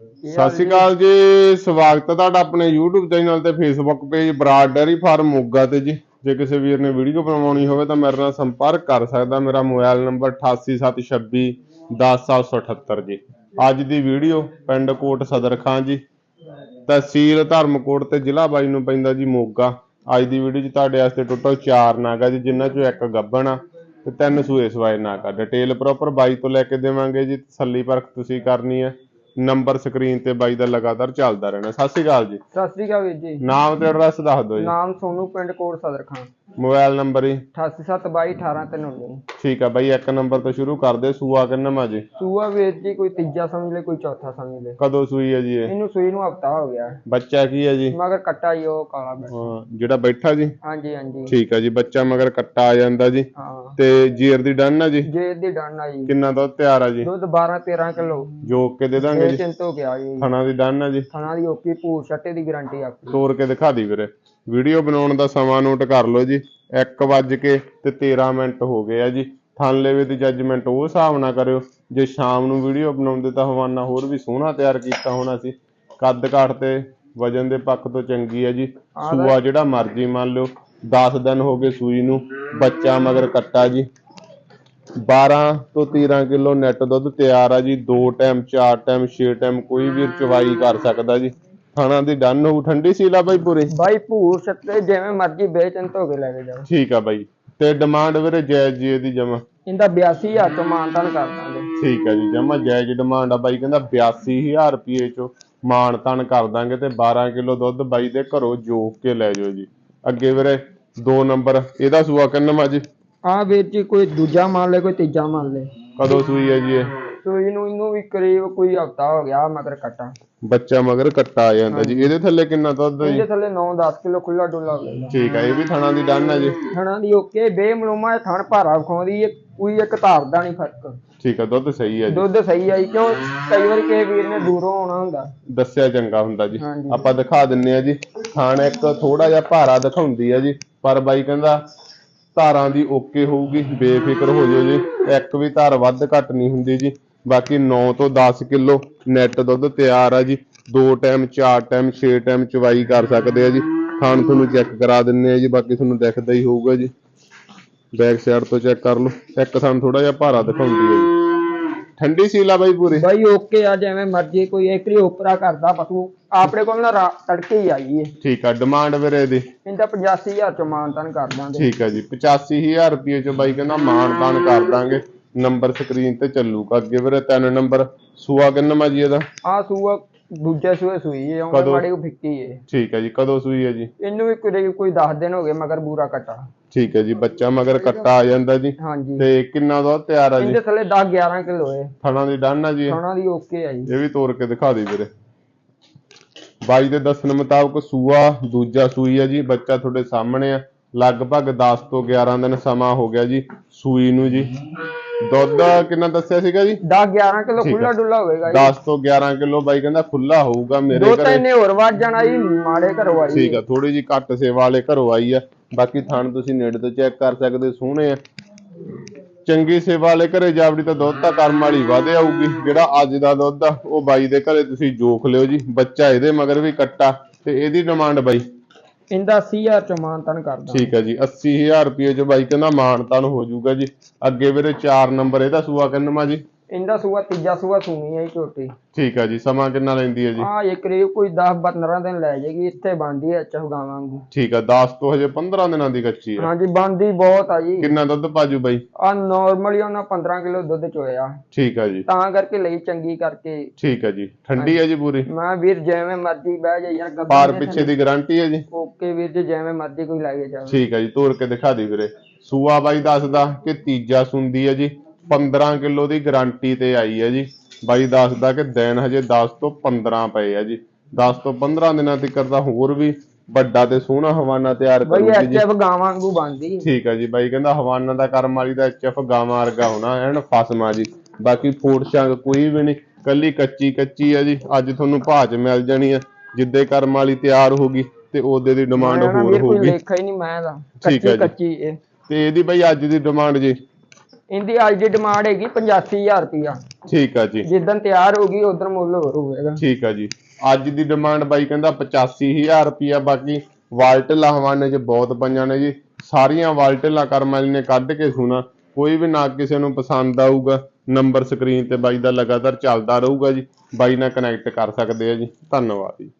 ਸਤਿ ਸ਼੍ਰੀ ਅਕਾਲ ਜੀ ਸਵਾਗਤ ਹੈ ਤੁਹਾਡਾ ਆਪਣੇ YouTube ਚੈਨਲ ਤੇ Facebook page Brar dairy farm Moga ਤੇ ਜੀ। ਜੇ ਕਿਸੇ ਵੀਰ ਨੇ ਵੀਡੀਓ ਬਣਵਾਉਣੀ ਹੋਵੇ ਤਾਂ ਮੇਰੇ ਨਾਲ ਸੰਪਰਕ ਕਰ ਸਕਦਾ ਮੇਰਾ ਮੋਬਾਈਲ ਨੰਬਰ 8876 10778 ਜੀ। ਅੱਜ ਦੀ ਵੀਡੀਓ ਪਿੰਡ ਕੋਟ ਸਦਰ ਖਾਂ ਜੀ। ਤਹਿਸੀਲ ਧਰਮਕੋਟ ਤੇ ਜ਼ਿਲ੍ਹਾ ਬਾਈ ਨੂੰ ਪੈਂਦਾ ਜੀ ਮੋਗਾ। ਅੱਜ ਦੀ ਵੀਡੀਓ 'ਚ ਤੁਹਾਡੇ ਵਾਸਤੇ ਟੋਟਲ 4 ਨਾਗਾ ਜੀ ਜਿਨ੍ਹਾਂ 'ਚੋਂ ਇੱਕ ਗੱਭਣ ਆ ਤੇ ਤਿੰਨ ਸੂਏ ਸਵਾਏ ਨਾਗਾ। ਡਿਟੇਲ ਪ੍ਰੋਪਰ ਬਾਈ ਤੋਂ ਲੈ ਕੇ ਦੇਵਾਂਗੇ ਜੀ ਤਸੱਲੀ ਪਰਖ ਤੁਸੀਂ ਕਰਨੀ ਹੈ ਨੰਬਰ ਸਕਰੀਨ ਤੇ ਬਾਈ ਦਾ ਲਗਾਤਾਰ ਚੱਲਦਾ ਰਹਿਣਾ। ਸਤਿ ਸ਼੍ਰੀ ਅਕਾਲ ਜੀ। ਸਤਿ ਸ੍ਰੀ ਅਕਾਲ ਵੀਰ ਜੀ। ਨਾਮ ਤੇ ਐਡਰੈਸ ਦੱਸ ਦਿਓ ਜੀ। ਨਾਮ ਸੋਨੂ ਪਿੰਡ ਕੋਟ ਸਦਰ ਖਾਂ ਮੋਬਾਈਲ ਨੰਬਰ ਜੀ? 8872218319 ਠੀਕ ਆ ਬਾਈ ਇੱਕ ਨੰਬਰ ਤੋਂ ਸ਼ੁਰੂ ਕਰਦੇ ਸੂਆ ਕਿੰਨਾ ਜੀ? ਸੂਆ ਵੀਰ ਜੀ ਕੋਈ ਤੀਜਾ ਸਮਝ ਲੈ ਕੋਈ ਚੌਥਾ ਸਮਝ ਲੈ। ਕਦੋਂ ਸੂਈ ਹੈ ਜੀ ਇਹ? ਇਹਨੂੰ ਸੂਈ ਨੂੰ ਹਫਤਾ ਹੋ ਗਿਆ। ਬੱਚਾ ਕੀ ਹੈ ਜੀ? ਮਗਰ ਕੱਟਾ ਹੀ ਉਹ ਕਾਲਾ ਬੈਠਾ। ਹਾਂ, ਜਿਹੜਾ ਬੈਠਾ ਜੀ? ਹਾਂਜੀ ਹਾਂਜੀ। ਠੀਕ ਆ ਜੀ ਬੱਚਾ ਮਗਰ ਕੱਟਾ ਆ ਜਾਂਦਾ ਜੀ। ਹਾਂ। ਤੇ ਜੀਰ ਦੀ ਡਨ ਆ ਜੀ? ਜੇ ਦੀ ਡਾਨਾ ਜੀ। ਕਿੰਨਾ ਦੁੱਧ ਤਿਆਰ ਆ ਜੀ? ਦੁੱਧ 12 13 ਕਿਲੋ। ਜੋਕ ਕੇ ਦੇ ਦਾਂਗੇ ਜੀ? ਚਿੰਤ ਹੋ ਗਿਆ ਜੀ। ਥਣਾ ਦੀ ਡਨ ਆ ਜੀ? ਥਣਾ ਦੀ ਓਪੀ ਭੂਰ ਛੱਟੇ ਦੀ ਗਾਰੰਟੀ ਆਪਣੀ ਤੋੜ ਕੇ ਦਿਖਾ ਦੀ ਵੀਰੇ। ਵੀਡੀਓ ਬਣਾਉਣ ਦਾ ਸਮਾਂ ਨੋਟ ਕਰ ਲਓ ਜੀ। 1 ਵੱਜ ਕੇ ਤੇ 13 ਮਿੰਟ ਹੋ ਗਏ ਆ ਜੀ। ਥਾਨਲੇਵੇ ਦੀ ਜੱਜਮੈਂਟ ਉਹ ਹਿਸਾਬ ਨਾਲ ਕਰਿਓ। ਜੇ ਸ਼ਾਮ ਨੂੰ ਵੀਡੀਓ ਬਣਾਉਂਦੇ ਤਾਂ ਹਵਾਨਾ ਹੋਰ ਵੀ ਸੋਹਣਾ ਤਿਆਰ ਕੀਤਾ ਹੋਣਾ ਸੀ ਕੱਦ ਕਾਠ ਤੇ ਵਜਨ ਦੇ ਪੱਖ ਤੋਂ ਚੰਗੀ ਹੈ ਜੀ। ਸੂਆ ਜਿਹੜਾ ਮਰਜ਼ੀ ਮੰਨ ਲਓ। 10 ਦਿਨ ਹੋ ਗਏ ਸੂਈ ਨੂੰ ਬੱਚਾ ਮਗਰ ਕੱਟਾ ਜੀ। 12 ਤੋਂ 13 ਕਿਲੋ ਨੈਟ ਦੁੱਧ ਤਿਆਰ ਆ ਜੀ। ਦੋ ਟਾਈਮ ਚਾਰ ਟਾਈਮ ਛੇ ਟਾਈਮ ਕੋਈ ਵੀ ਚਵਾਈ ਕਰ ਸਕਦਾ ਜੀ। ਖਾਣਾ ਦੀ ਡਨ ਹੋਊ ਠੰਡੀ ਸੀਲਾ ਬਾਈ ਪੂਰੀ? ਬਾਈ ਭੂਰ ਛੱਟੇ ਜਿਵੇਂ ਮਰਜ਼ੀ ਬੇਚਿੰਤ ਹੋ ਕੇ ਲੈ ਕੇ ਜਾਓ। ਠੀਕ ਆ ਬਾਈ। ਤੇ ਡਿਮਾਂਡ ਵੀਰੇ ਜਾਇਜ਼ ਜੀ ਇਹਦੀ ਜਮਾ? ਇਹਦਾ 82000 ਤੋਂ ਮਾਨਤਾਨ ਕਰ ਦਾਂਗੇ। ਠੀਕ ਆ ਜੀ ਜਮਾ ਜਾਇਜ਼ ਡਿਮਾਂਡ ਆ ਬਾਈ। ਕਹਿੰਦਾ 82000 ਰੁਪਏ ਚੋਂ ਮਾਣ ਤਾਣ ਕਰ ਦਾਂਗੇ ਤੇ 12 ਕਿਲੋ ਦੁੱਧ ਬਾਈ ਦੇ ਘਰੋਂ ਜੋਕ ਕੇ ਲੈ ਜਾਓ ਜੀ। ਅੱਗੇ ਵੀਰੇ ਦੋ ਨੰਬਰ ਇਹਦਾ ਸੂਆ ਕਿੰਨਾ ਜੀ? ਆ ਵੀਰ ਜੀ ਕੋਈ ਦੂਜਾ ਮੰਨ ਲੈ ਕੋਈ ਤੀਜਾ ਮੰਨ ਲੈ? ਕਦੋਂ ਸੂਈ ਹੈ ਜੀ ਇਹ? ਸੂਈ ਨੂੰ ਇਹਨੂੰ ਵੀ ਕਰੀਬ ਕੋਈ ਹਫਤਾ ਹੋ ਗਿਆ ਮਗਰ ਕੱਟਾ। ਬੱਚਾ ਮਗਰ ਕੱਟਾ ਆ ਜਾਂਦਾ ਜੀ। ਇਹਦੇ ਥੱਲੇ ਕਿੰਨਾ ਦੁੱਧ ਹੈ ਜੀ? ਇਹਦੇ ਥੱਲੇ 9-10 ਕਿਲੋ ਖੁੱਲਾ ਡੁੱਲਾ ਹੋ ਠੀਕ ਆ ਇਹ ਵੀ ਥਣਾ ਦੀ ਡਨ ਹੈ ਜੀ। ਥਣਾ ਦੀ ਓਕੇ ਬੇਮਲੂਮਾ ਥਣ ਭਾਰਾ ਵਿਖਾਉਂਦੀ ਹੈ ਕੋਈ ਇੱਕ ਧਾਰ ਦਾ ਨਹੀਂ ਫ਼ਰਕ। ਠੀਕ ਆ ਦੁੱਧ ਸਹੀ ਹੈ ਜੀ। ਦੁੱਧ ਸਹੀ ਆਈ ਕਿਉਂ? ਕਈ ਵਾਰ ਕਿਸੇ ਵੀਰ ਨੇ ਦੂਰੋਂ ਆਉਣਾ ਹੁੰਦਾ। ਦੱਸਿਆ ਚੰਗਾ ਹੁੰਦਾ ਜੀ। ਆਪਾਂ ਦਿਖਾ ਦਿੰਨੇ ਆ ਜੀ। ਖਾਣ ਇੱਕ ਥੋੜਾ ਜਿਹਾ ਭਾਰਾ ਦਿਖਾਉਂਦੀ ਆ ਜੀ ਪਰ ਬਾਈ ਕਹਿੰਦਾ ਧਾਰਾਂ ਦੀ ਓਕੇ ਹੋਊਗੀ ਬੇਫਿਕਰ ਹੋ ਜਾਓ ਜੀ। ਇੱਕ ਵੀ ਧਾਰ ਵੱਧ ਘੱਟ ਨਹੀਂ ਹੁੰਦੀ ਜੀ। ਬਾਕੀ 9 ਤੋਂ 10 ਕਿਲੋ ਨੈਟ ਦੁੱਧ ਤਿਆਰ ਆ ਜੀ। ਦੋ ਟਾਈਮ ਚਾਰ ਟਾਈਮ ਛੇ ਟਾਈਮ ਚਵਾਈ ਕਰ ਸਕਦੇ ਆ ਜੀ। ਖਾਣ ਤੁਹਾਨੂੰ ਚੈੱਕ ਕਰਾ ਦਿੰਨੇ ਆ ਜੀ ਬਾਕੀ ਤੁਹਾਨੂੰ ਦਿਖਦਾ ਹੀ ਹੋਊਗਾ ਜੀ। ਬੈਕ ਸਾਈਡ ਤੋਂ ਚੈੱਕ ਕਰ ਲਓ। ਇੱਕ ਸਾਨੂੰ ਥੋੜਾ ਜਿਹਾ ਭਾਰਾ ਦਿਖਾਉਂਦੀ ਹੈ ਜੀ। ਠੰਡੀ ਸੀਲਾ ਬਾਈ ਪੂਰੀ। ਬਾਈ ਓਕੇ ਆ ਜਿਵੇਂ ਮਰਜ਼ੀ ਕੋਈ ਇੱਕ ਹੀ ਓਪਰਾ ਕਰਦਾ ਪਸ਼ੂ। ਆਪਣੇ ਕੋਲ ਨਾ ਰਾ- ਤੜਕੇ ਹੀ ਆਈ ਏ। ਠੀਕ ਆ ਡਿਮਾਂਡ ਵੀਰੇ ਦੀ। ਇਹਦਾ 85000 ਚ ਮਾਨਤਾਨ ਕਰ ਦਾਂਗੇ। ਠੀਕ ਹੈ ਜੀ 85000 ਰੁਪਏ ਚ ਬਾਈ ਕਹਿੰਦਾ ਤਾਣ ਕਰ ਦਾਂਗੇ। ਨੰਬਰ ਸਕਰੀਨ ਤੇ ਚੱਲੂਗਾ ਅੱਗੇ ਵੀਰੇ ਤਿੰਨ ਨੰਬਰ ਸੂਆ ਕਿੰਨਾ ਜੀ ਇਹਦਾ? ਆ ਸੂਆ ਦੂਜੇ ਸੂਏ ਸੂਈ ਏ ਉਹ ਕਦੋਂ? ਮਾੜੀ ਕੋ ਫਿੱਕੀ ਏ। ਠੀਕ ਹੈ ਜੀ ਕਦੋਂ ਸੂਈ ਹੈ ਜੀ? ਇਹਨੂੰ ਵੀ ਕਰੀਬ ਕੋਈ 10 ਦਿਨ ਹੋ ਗਏ ਮਗਰ ਬੂਰਾ ਕੱਟਾ। ਠੀਕ ਹੈ ਜੀ ਬੱਚਾ ਮਗਰ ਕੱਟਾ ਆ ਜਾਂਦਾ ਜੀ। ਹਾਂਜੀ। ਤੇ ਕਿੰਨਾ ਦੁੱਧ ਤਿਆਰ ਆ ਜੀ? ਇਹਦੇ ਥੱਲੇ 10 11 ਕਿਲੋ ਏ। ਥਣਾ ਦੀ ਡਨ ਆ ਜੀ ਇਹ? ਦੀ ਓਕੇ ਆ ਜੀ। ਇਹ ਵੀ ਤੋੜ ਕੇ ਦਿਖਾ ਦੇ ਵੀਰੇ। ਬਾਈ ਦੇ ਦੱਸਣ ਮੁਤਾਬਕ ਸੂਆ ਦੂਜਾ ਸੂਈ ਹੈ ਜੀ ਬੱਚਾ ਤੁਹਾਡੇ ਸਾਹਮਣੇ ਆ। ਲਗਭਗ 10 ਤੋਂ 11 ਦਿਨ ਸਮਾਂ ਹੋ ਗਿਆ ਜੀ ਸੂਈ ਨੂੰ ਜੀ। ਦੁੱਧ ਕਿੰਨਾ ਦੱਸਿਆ ਸੀਗਾ ਜੀ? 10 11 ਕਿਲੋ ਠੀਕ। ਖੁੱਲਾ ਡੁੱਲਾ ਹੋਵੇਗਾ ਜੀ। 10 ਤੋਂ 11 ਕਿਲੋ ਬਾਈ ਕਹਿੰਦਾ ਖੁੱਲਾ ਹੋਊਗਾ ਮੇਰੇ ਦੋ ਘਰੇ। ਤਿੰਨ ਹੋਰ ਵੱਧ ਜਾਣਾ ਜੀ ਮਾੜੇ ਘਰੋਂ ਆਈ। ਠੀਕ ਆ ਥੋੜੀ ਜੀ ਘੱਟ ਸੇਵਾ ਵਾਲੇ ਘਰੋਂ ਆਈ ਆ। ਬਾਕੀ ਥਣ ਤੁਸੀਂ ਨੇੜੇ ਤੋਂ ਚੈੱਕ ਕਰ ਸਕਦੇ ਸੋਹਣੇ ਆ। ਚੰਗੀ ਸੇਵਾ ਵਾਲੇ ਘਰੇ ਜਾਵੜੀ ਤਾਂ ਦੁੱਧ ਤਾਂ ਕਰਮ ਵਾਲੀ ਵਧੇ ਆਊਗੀ। ਜਿਹੜਾ ਅੱਜ ਦਾ ਦੁੱਧ ਆ ਉਹ ਬਾਈ ਦੇ ਘਰੇ ਤੁਸੀਂ ਜੋਖ ਲਿਓ ਜੀ। ਬੱਚਾ ਇਹਦੇ ਮਗਰ ਵੀ ਕੱਟਾ ਤੇ ਇਹਦੀ ਡਿਮਾਂਡ ਬਾਈ। ਇਹਦਾ 80000 ਚ ਮਾਨਤਨ ਕਰਦਾ ਠੀਕ ਹੈ ਜੀ 80000 ਰੁਪਏ ਚ ਬਾਈ ਕਹਿੰਦਾ ਮਾਨਤਾਨ ਹੋ ਜਾਊਗਾ ਜੀ। ਅੱਗੇ ਵੀਰੇ 4 ਨੰਬਰ ਇਹਦਾ ਸੂਆ ਕਿੰਨਵਾ ਜੀ? ਇਹਦਾ ਸੂਆ ਤੀਜਾ ਸੂਆ ਸੂਣੀ ਹੈ ਜੀ ਝੋਟੀ। ਠੀਕ ਹੈ ਜੀ ਸਮਾਂ ਕਿੰਨਾ ਲੈਂਦੀ ਹੈ ਜੀ? ਆ ਇਹ ਕਰੀਬ ਕੋਈ 10 15 ਦਿਨ ਲੈ ਜਾਏਗੀ ਇੱਥੇ ਬੰਦੀ ਐ ਚਹ ਗਾਵਾਂਗੀ ਠੀਕ ਆ 10 ਤੋਂ ਹਜੇ 15 ਦਿਨਾਂ ਦੀ ਕੱਚੀ ਆ ਹਾਂਜੀ ਬੰਦੀ ਬਹੁਤ ਆ ਜੀ। ਕਿੰਨਾ ਦੁੱਧ ਪਾਜੂ ਬਾਈ? ਆ ਨਾਰਮਲੀ ਉਹਨਾਂ 15 ਕਿਲੋ ਦੁੱਧ ਚੋਇਆ। ਠੀਕ ਆ ਜੀ। ਤਾਂ ਕਰਕੇ ਲਈ ਚੰਗੀ ਕਰਕੇ। ਠੀਕ ਹੈ ਜੀ ਠੰਡੀ ਹੈ ਜੀ ਪੂਰੀ? ਮੈਂ ਵੀਰ ਜਿਵੇਂ ਮਰਜ਼ੀ ਬਹਿ ਜਾ ਯਾਰ ਪਾਰ ਪਿੱਛੇ ਦੀ ਗਾਰੰਟੀ ਹੈ ਜੀ? ਓਕੇ ਵੀਰ ਜੀ ਜਿਵੇਂ ਮਰਜ਼ੀ ਕੋਈ ਲੈ ਕੇ। ਜਾਵੇ ਠੀਕ ਹੈ ਜੀ ਤੋੜ ਕੇ ਦਿਖਾ ਦੇ ਵੀਰੇ। ਸੂਆ ਬਾਈ ਦੱਸਦਾ ਕਿ ਤੀਜਾ ਸੁੰਦੀ ਹੈ ਜੀ 15 ਕਿਲੋ ਦੀ ਗਾਰੰਟੀ ਤੇ ਆਈ ਹੈ ਜੀ। ਬਾਈ ਦੱਸਦਾ ਕਿ ਦਿਨ ਹਜੇ 10 ਤੋਂ 15 ਪਏ ਆ ਜੀ। 10 ਤੋਂ 15 ਦਿਨਾਂ ਤੱਕ ਦਾ ਹੋਰ ਵੀ ਵੱਡਾ ਤੇ ਸੋਹਣਾ ਹਵਾਨਾ ਤਿਆਰ ਬਈ ਕਰੂਗੀ ਜੀ। ਐਚਐਫ ਗਾਵਾਂ ਵਾਂਗੂ ਬੰਦੀ ਠੀਕ ਹੈ ਜੀ ਬਾਈ ਕਹਿੰਦਾ ਹਵਾਨਾ ਦਾ ਕਰਮ ਵਾਲੀ ਦਾ ਐਚਐਫ ਗਾਵਾਂ ਵਰਗਾ ਹੋਣਾ ਐਨ ਫਸਮਾ ਜੀ। ਬਾਕੀ ਫੂਡ ਸ਼ੰਗ ਕੋਈ ਵੀ ਨਹੀਂ ਕੱਲੀ ਕੱਚੀ ਕੱਚੀ ਹੈ ਜੀ। ਅੱਜ ਤੁਹਾਨੂੰ 'ਚ ਮਿਲ ਜਾਣੀ ਹੈ ਜਿੱਦੇ ਕਰਮ ਵਾਲੀ ਤਿਆਰ ਹੋਗੀ ਤੇ ਉਹਦੇ ਦੀ ਡਿਮਾਂਡ ਮੈਂ ਨਾ ਹੋਰ ਵੀਰ ਕੋਈ ਹੋਊਗੀ। ਲੇਖਾ ਹੀ ਨਹੀਂ ਮੈਂ ਦਾ ਠੀਕ ਹੈ ਕੱਚੀ ਜੀ। ਕੱਚੀ ਇਹ। ਤੇ ਇਹਦੀ ਬਾਈ ਅੱਜ ਦੀ ਡਿਮਾਂਡ ਜੀ? ਇਹਦੀ ਅੱਜ ਦੀ ਡਿਮਾਂਡ ਹੈਗੀ 85000 ਰੁਪਇਆ। ਠੀਕ ਆ ਜੀ। ਜਿੱਦਣ ਤਿਆਰ ਹੋਗੀ ਉਦੋਂ ਮੁੱਲ ਹੋਰ ਹੋਵੇਗਾ। ਠੀਕ ਆ ਜੀ। ਅੱਜ ਦੀ ਡਿਮਾਂਡ ਬਾਈ ਕਹਿੰਦਾ 85000 ਰੁਪਿਆ ਬਾਕੀ ਵਾਲਟਲਾ ਹਵਾਨੇ 'ਚ ਬਹੁਤ ਪਈਆਂ ਨੇ ਜੀ। ਸਾਰੀਆਂ ਵਾਲਟਲਾ ਕਰਮਲ ਨੇ ਕੱਢ ਕੇ ਸੁਣਾ। ਕੋਈ ਵੀ ਨਾ ਕਿਸੇ ਨੂੰ ਪਸੰਦ ਆਊਗਾ ਨੰਬਰ ਸਕਰੀਨ ਤੇ ਬਾਈ ਦਾ ਲਗਾਤਾਰ ਚੱਲਦਾ ਰਹੂਗਾ ਜੀ। ਬਾਈ ਨਾਲ ਕਨੈਕਟ ਕਰ ਸਕਦੇ ਆ ਜੀ। ਧੰਨਵਾਦ ਜੀ।